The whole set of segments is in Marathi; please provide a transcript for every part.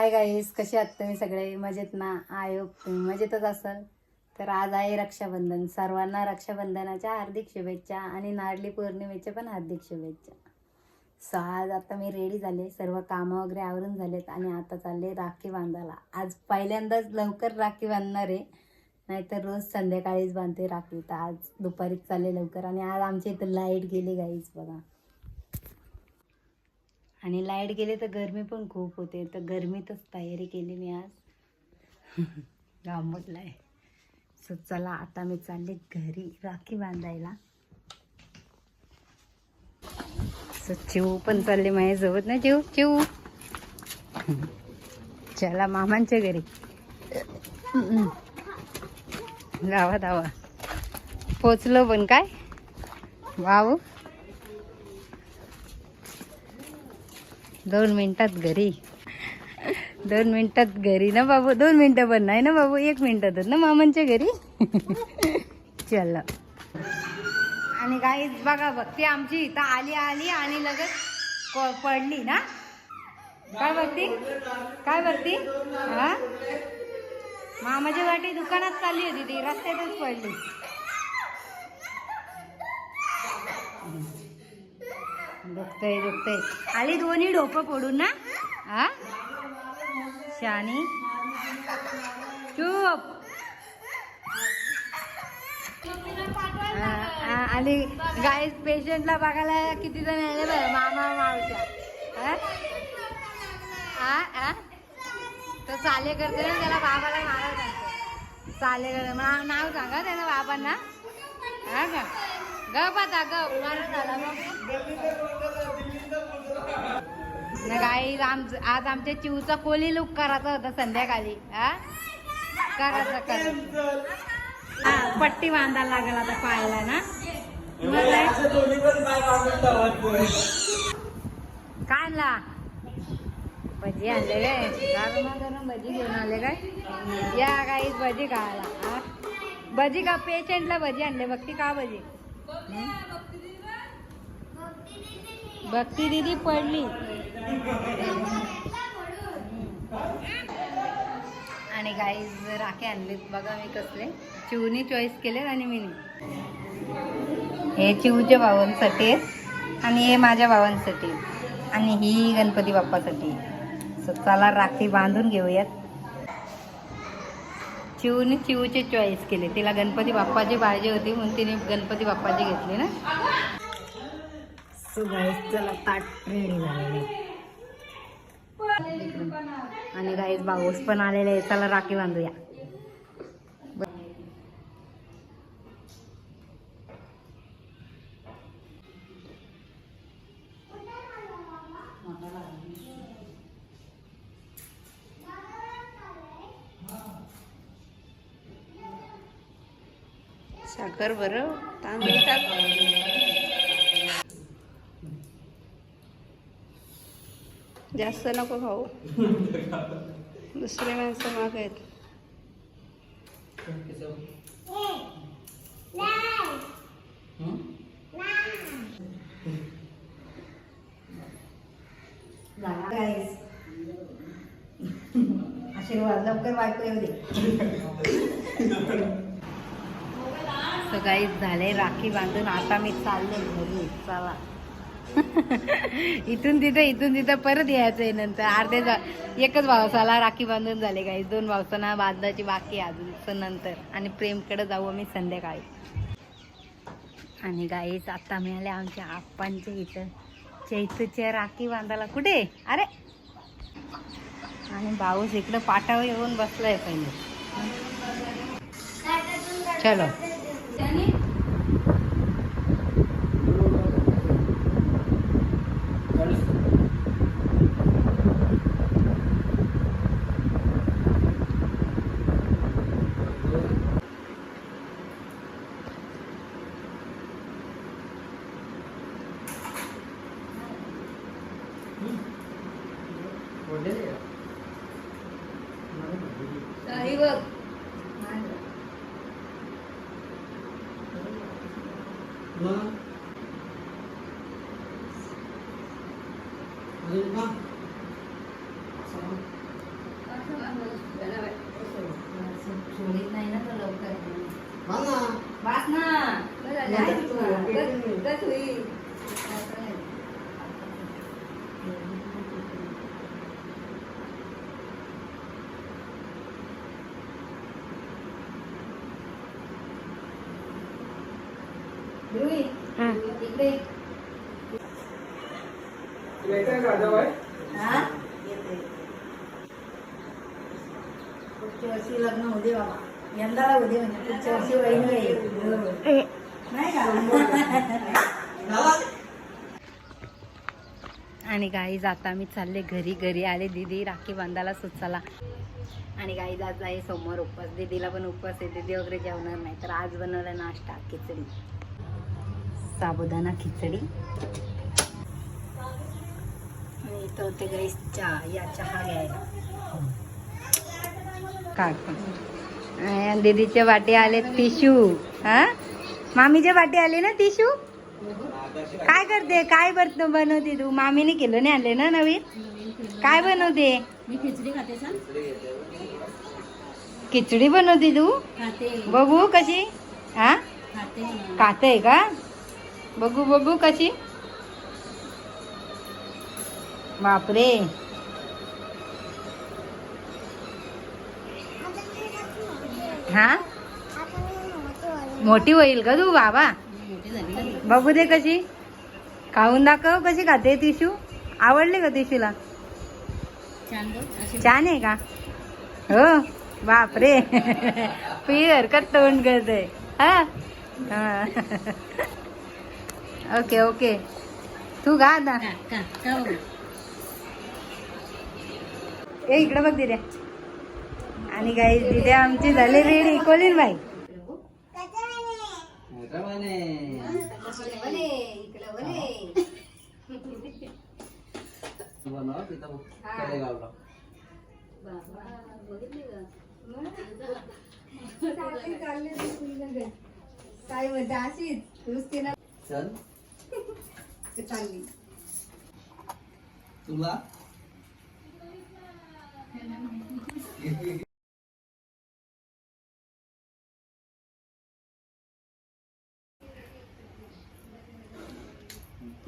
Hi guys? कसे आहात तुम्ही सगळे? मजेत ना? आयो तुम्ही मजेतच असाल? तर आज आहे रक्षाबंधन. सर्वांना रक्षाबंधनाच्या हार्दिक शुभेच्छा आणि नारळी पौर्णिमेच्या पण हार्दिक शुभेच्छा. सो आज आता मी रेडी झाले. सर्व कामं वगैरे आवरून झालेत आणि आता चालले राखी बांधायला. आज पहिल्यांदाच लवकर राखी बांधणार आहे. नाहीतर रोज संध्याकाळीच बांधते राखी. तर आज दुपारीच चालले लवकर आणि आज आमच्या इथं लाइट गेली गाईच बघा. आणि लाइट गेले तर गरमी पण खूप होते. तर गरमीतच तयारी केली मी आज. घामटला आहे सो चला आता मी चालले घरी राखी बांधायला. सो चिऊ पण चालले माझ्यासोबत ना चिऊ चिऊ. चला मामांच्या घरी. धावा धावा पोचलो पण काय? वाव. दोन मिनटात घरी. दोन मिनटात घरी ना बाबू? दोन मिनटं पण नाही ना बाबू? एक मिनिटातच ना मामांच्या घरी? चल. आणि काही बघा भक्ती आमची इथं आली आली आणि लगेच प- पडली ना? काय भक्ती काय भक्ती हा? मामाची वाटी दुकानात चालली होती ती रस्त्यातच पडली. दुखतय दुखतय आली दोन्ही डोपं पडून ना? हा? शानी? चूप. आणि गाय पेशंटला बघायला किती जण आले बरं? मामा मावच्या तर चाले करते ना त्याला बाबाला नाव सांगतो. चाले करते. मला नाव सांगा त्याला बाबांना. हा का? गप आता गप. मारून झाला मग. गाई आम आज आमच्या चिवचा कोली लुक करायचा होता संध्याकाळी हा? करायचा करायचा. हा पट्टी बांधायला लागेल आता पायाला ना? मग काय? आणला भजी आणले काय भजी घेऊन आले काय? या काही भजी खायला हा? भजी का पेशंटला भजी आणले? बघती का भजी? भक्ती दिदी पडली. आणि गाईज राखे आणलेत. बघा मी कसले. चिवनी चॉईस केले आणि मी हे चिवच्या भावांसाठी आहेत आणि हे माझ्या भावांसाठी आणि ही गणपती बाप्पासाठी सो चला राखी बांधून घेऊयात. चिवने चिवचे चॉईस केले. तिला गणपती बाप्पाची पाहिजे होती म्हणून तिने गणपती बाप्पाची घेतली ना. सो गाईस चला ताट रेडी झालेली. आणि गाईस भाऊस पण आलेले आहे चला राखी बांधूया. साखर बरं. तांदूळ टाक. जास्त नको खाऊ. दुसरे माणसं माग आहेत. आशीर्वाद लवकर बायको येऊ दे. सकाळीच झाले राखी बांधून. आता मी चालले घरी. चला. इथून तिथं इथून तिथं परत यायचं आहे नंतर. अर्धे एकच भावसाला राखी बांधून झाले काही दोन भावसांना बांधायची बाकी अजून नंतर. आणि प्रेमकडे जाऊ आम्ही संध्याकाळी. आणि गाईच आता मिळाले आमच्या आप्पांच्या इथं. चैतूच्या राखी बांधायला. कुठे? अरे! आणि भाऊस इकडं पाटावर येऊन बसलाय पहिले. चलो काही बघ ध्रुवी, इकडे ये. हा? येते. पुढच्या वर्षी लग्न होऊ दे बाबा. यंदाला होऊ दे म्हणजे पुढच्या वर्षी वहिनी येईल नाही का? आणि गाई जाता मी चालले घरी. घरी आले दीदी. राखी बांधायला सुचाला. आणि गाई जात आहे समोर उपवास दीदीला पण उपवास आहे. दीदी वगैरे जेवणार नाही. तर आज बनवलं नाश्ता खिचडी. साबुदाणा खिचडी आणि इथं होते गाईस चहा या चहा घ्यायला काय दीदीचे वाटे आले टिशू हा मामीचे वाटे आले ना टिशू काय करते काय बरत बनवते तू मामीने केलं नाही आणले ना नवीन काय बनवते मी खिचडी खाते सांग खिचडी बनवते तू बघू कशी हा खाते खाते का बघू बघू कशी. बापरे. हा? मोठी होईल का तू बाबा? बघू दे कशी. खाऊन दाखव कशी खाते टिशू. आवडले का टिशूला? छान आहे का? हो बापरे. पियर का तोंड करते. हा? हा. ओके ओके तू गा आता. ए इकडे बघ दिद्या आणि काही दिद्या आमची झाली रेडी. कोलीन बाई. काय म्हणते अशीच? नुसती ना चालली तुला?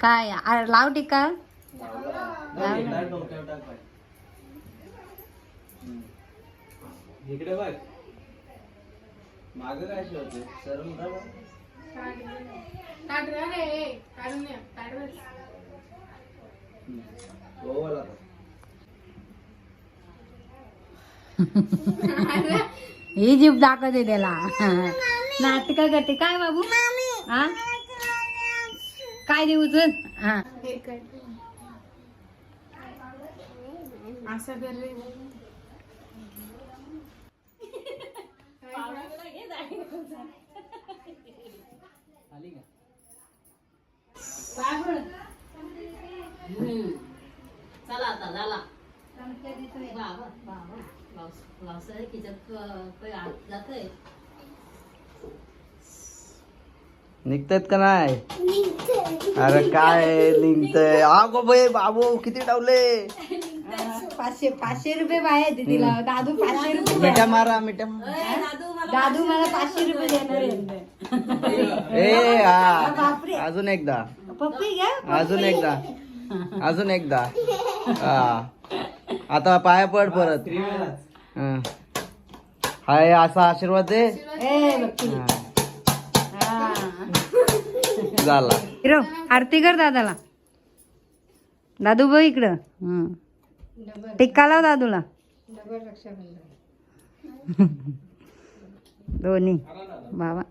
काय लाव टिका इकडे बघ. माग काय शिवते सर मोठा. हो. ही जीप दाखवते त्याला. नाटक करते. काय बाबू? हा? काय देऊ तुझ हा. का हम्म. चला आता झाला. बाबा बाबा. पाऊस पाऊस आहे खिचत काही आत जातंय? निघतात का नाही? अरे काय निघतंय? अगो बाई बाबू किती डावले? पाचशे पाचशे रुपये बाहेर दिला दादू पाचशे रुपये मिठ्या मारा मिठ्या ए, दादू मला दादू मला पाचशे रुपये देणार आहे. ए हा. बापरे. अजून एकदा. पप्पी घ्या अजून एकदा. अजून एकदा. हा. आता पाया पड परत. हं. हाय असा आशीर्वाद दे. ए हा. झाला. हिरो आरती कर दादाला. दादू बघ इकडं. हं. टिक्का लाव दादूला. दोन्ही. बाबा.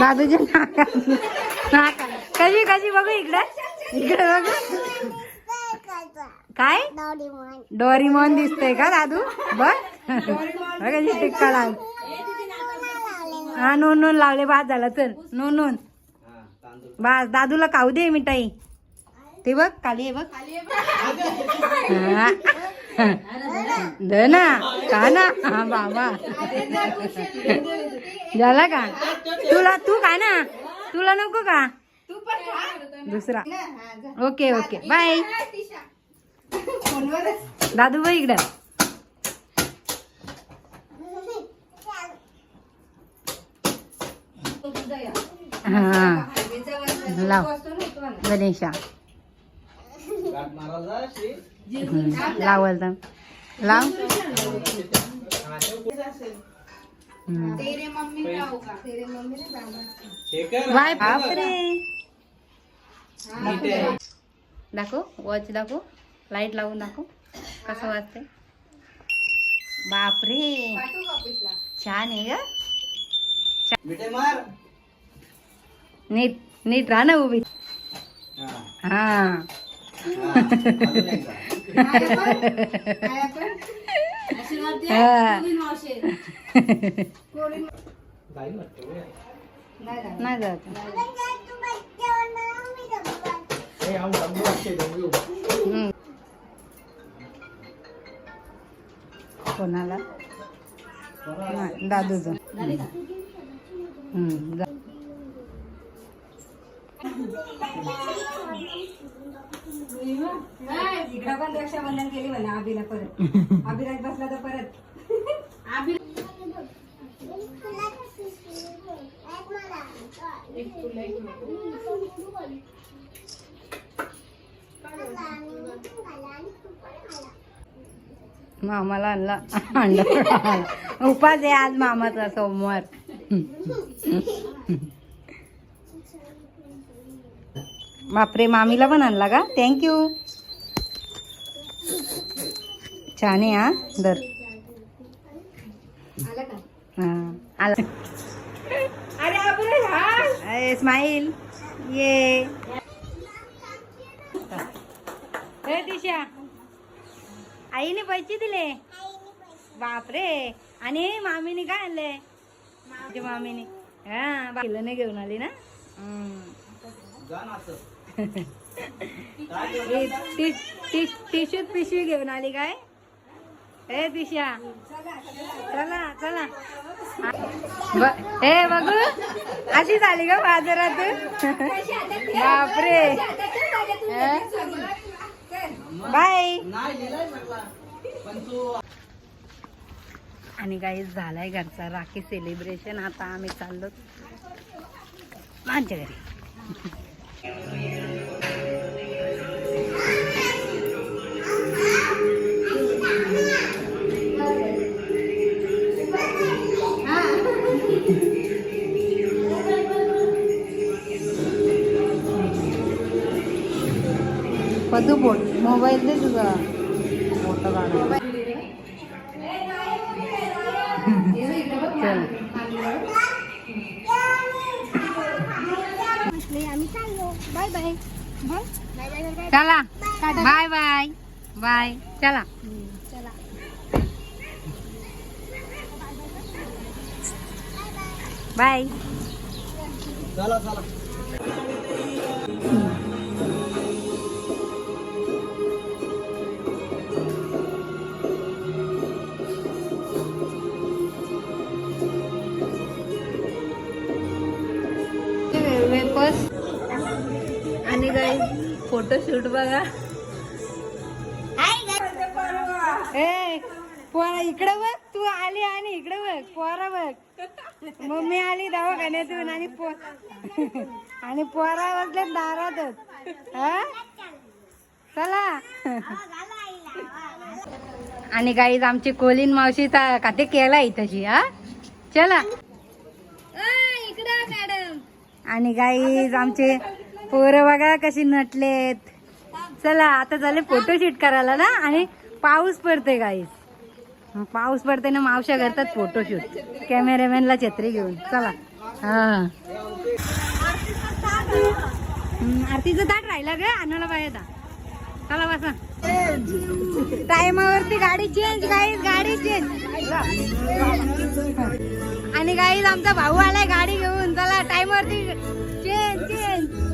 दादूच्या नाका नाका कशी कशी बघू इकडं. इकडं बघू. काय? डोरीमॉन दिसतंय का दादू? बघ. बघ टिक्का हा नोन नोन लावले बाद झाला चल नोन नोन बा दादूला खाऊ दे मिठाई. ते बघ खाली आहे बघ. ना का ना. हा बाबा. झाला का? तुला तू का ना. तुला नको का? दुसरा. Okay okay. बाय दादू बाई इकडं. हा. लाव. गणेशा. लावल तर. लाव. वाय बापरे. दाखव वॉच दाखव. लाइट लावून दाखव. कसं वाजते बापरे. छान आहे ग. नीट नीट राहा ना उभी. हा. नाही जात. कोणाला? हम्म, जा. इकडं पण रक्षाबंधन केली म्हणा अभिला परत. अभिराज बसला तर परत. मामाला आणला. अंडा उपास आहे आज मामाचा सोमवार. बापरे मामीला पण आणला का? थँक्यू छान आहे हा. दर हा आला. अरे स्माईल ये. दिशा. आईने पैसे दिले? बापरे. आणि मामीने काय आणले? माझ्या मामीने. हा बाकीला नाही घेऊन आली ना? टिशूत पिशवी घेऊन आली काय? ए दिशा. चला चला. ब- ए बघू. अशी झाली का बाजारात बापरे बाय. नाही लिहिलंय म्हटला. पण तू आणि काही झालाय घरचा राखी सेलिब्रेशन आता आम्ही चाललो माझ्या घरी. पदू बोट मोबाईल दे तुझा फोटो काढा बाय बाय चला. Bye bye. बाय. चला. बाय. चला चला. फोटोशूट बघा. ए पोरा इकडं बघ तू आली आणि इकडं बघ पोरा बघ. मम्मी आली दवाखान्यातून आणि पो आणि पोरा बसले दारातच. हा? चला. आणि गाईज आमची कोलीन मावशी ता- का ते केला इथशी हा? चला. आणि गाईज आमचे पोरं बघा कशी नटलेत. चला आता झाले फोटोशूट करायला ना? आणि पाऊस पडते गाईस पाऊस पडते ना मावशा करतात फोटोशूट कॅमेरामॅनला छत्री घेऊन. चला. हा. आरतीचं ताट राहिला ग आणायला पाहिजे आता. चला बसा. टायमावरती गाडी चेंज गाईज गाडी चेंज आणि गाईज आमचा भाऊ आलाय गाडी घेऊन. चला टायमावरती चेंज चेंज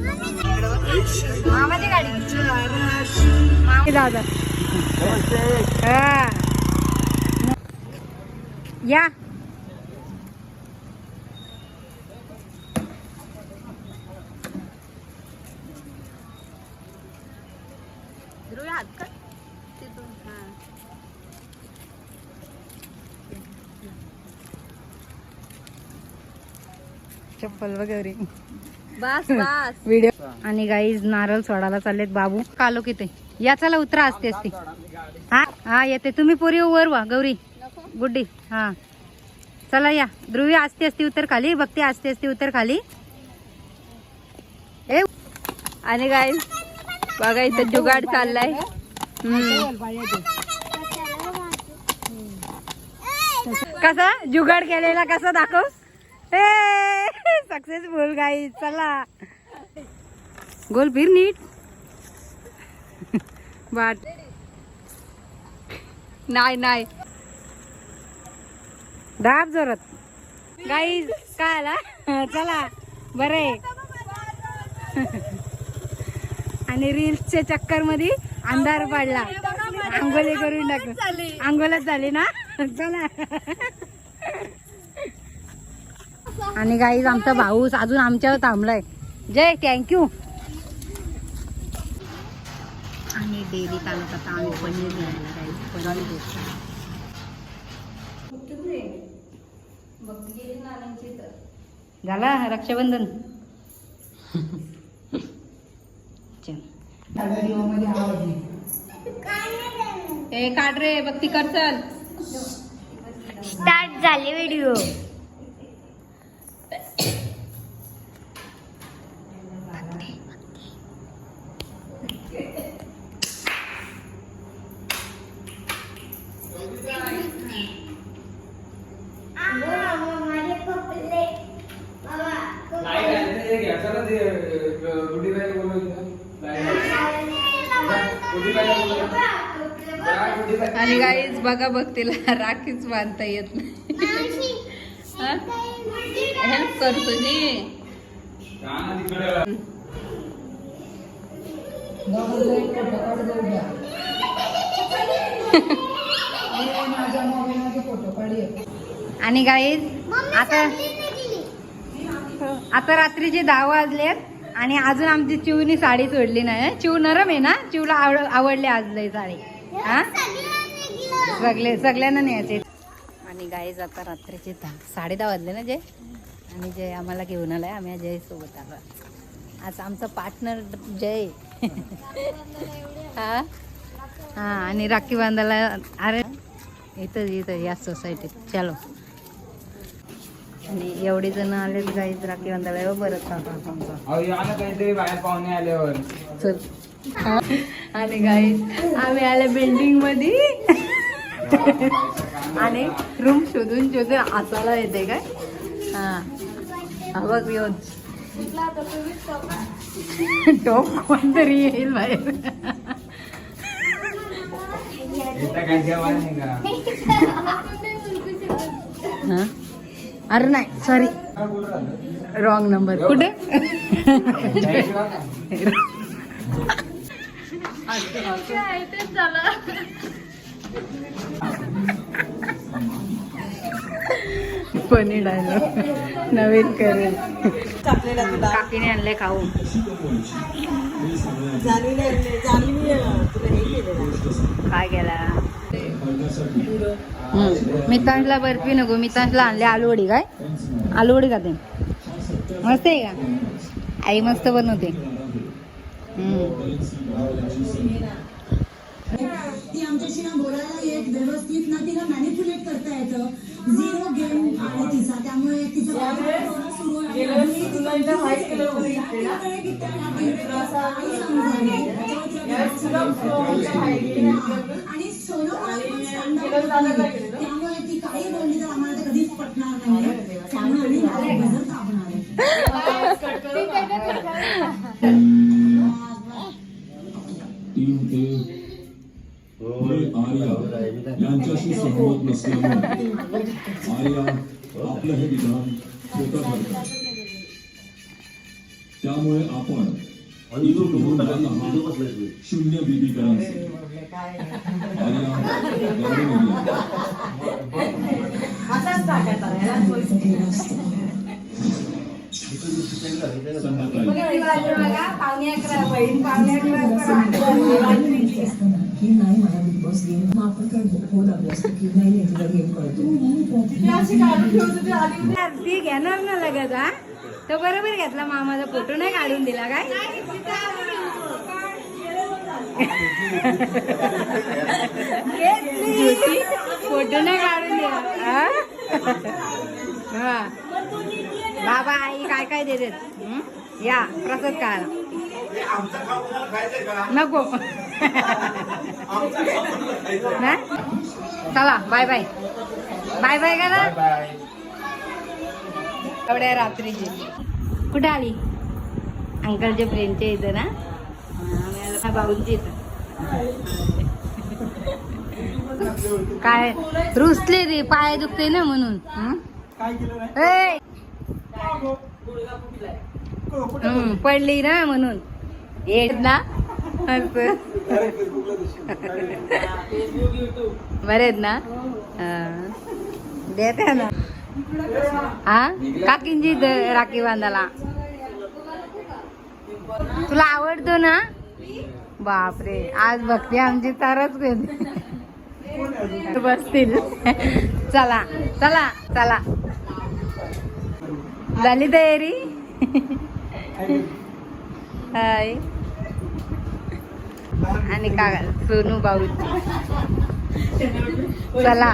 मामाची गाडी. दादा. या. चप्पल वगैरे. बस बस. व्हिडिओ आणि गाईज नारळ सोडायला चाललेत बाबू. कालो किती? या चला उतरा असते असते. हा हा येते. तुम्ही पोरी वर वा गौरी. गुड्डी हा. चला या. ध्रुवी असते असते उतर खाली भक्ती असते असते उतर खाली. ए आणि गाई बघा इथं जुगाड चाललाय. कसा? जुगाड केलेला कसा दाखव? सक्सेसफुल गाई चला. गोल फिर नीट. बाट. नाही नाही. दाब जोरात. गाई काय आला? चला बरे. आणि रील्सच्या चक्करमध्ये अंधार पडला. आंघोळी करून टाक. आंघोळच झाली ना? चला. आणि गाईज आमचा भाऊस अजून आमच्यावर थांबलाय. जय थँक्यू आणि डेअरी तालुका आता आम्ही पनीर घ्यायला गाईज पनीर घेतो झाला रक्षाबंधन? चल. ए काढ रे भक्ती कर चल. स्टार्ट झाले व्हिडिओ. आणि गाईज बघा बघ तिला राखीच बांधता येत नाही. हेल्प कर तुझी आणि गाईज आता आता रात्रीचे दहा वाजलेत आणि अजून आमची चिवनी साडी सोडली नाही चिव नरम आहे ना? चिवला आवड आवडली आज लय साडी. हा? सगळे सगळ्यांना न्यायचे. आणि गाईज आता रात्रीचे दहा साडे दहा वाजले ना जय आणि जय आम्हाला घेऊन आलाय. आम्ही जय सोबत आलो. आज आमचा पार्टनर जय. हा? हा आणि राखी बांधायला अरे इथं इथं या सोसायटीत चलो. आणि एवढी जण आले गाईज राखी बांधायला? बरं थांबा अहो या ना काहीतरी बाहेर पाहुणे आल्यावर. चल. आणि गाईज आम्ही आले बिल्डिंगमध्ये आणि रूम शोधून शोधून असायला येते काय? हा. हा बघ येऊन. टोप कोणतरी येईल बाहेर. हा? अरे नाही सॉरी रॉंग नंबर कुठे? Funny dialogue. नवीन करेल. काकीने आणले खाऊ. काय केला? मितांशला बर्फी नको मितांशला आणले आलूवडी काय आलूवडी का ते मस्त आहे का आई मस्त बनवते. ती आमच्याशी ना बोलायला येत व्यवस्थित ना तिला मॅनिप्युलेट करता येतं झिरो गेम आहे तिचा त्यामुळे तिचं वातावरण सुरू आहे. आणि तिला आपल्याकडे की त्या नात्यात काही समजायला आणि सोलो पण stand up करते. त्यामुळे ती काही बोलली तर आम्हाला ते कधीच पटणार नाही त्यामुळे आम्ही माझे गजर दाबणार आहे तीन ते पुढे आर्या यांच्याशी सहमत नसल्यामुळे आर्या आपलं हे विधान खोटं ठरतं त्यामुळे आपण इथून होऊन त्यांना हा शून्य बीबी करायचे आर्या गाडी निघाली. संध्याकाळी. ही नाही मला बिग बॉस गेम. मग आपण काय हो लागलं असतं की नाही नाही तुला गेम कळतो. ती घेणार ना लगेच हा? तो बरोबर घेतला मामाचा फोटो नाही काढून दिला काय? फोटो नाही काढून दिला. हा? बाबा आई काय काय देतात हं? या प्रसाद काढा. नको? चला बाय बाय बाय बाय करा. एवढ्या रात्रीची कुठे आली अंकलच्या फ्रेंडच्या इथं ना हा, आम्ही आलो इथं काय रुसले रे पाय दुखते ना म्हणून पडली ना म्हणून येत ना असं. बरे आहेत ना देते ना हा काकींची राखी बांधायला? तुला आवडतो ना? बापरे आज बघते आमची तरच बसतील. चला चला चला. झाली तयारी? हाय. आणि का सोनू भाऊ. चला.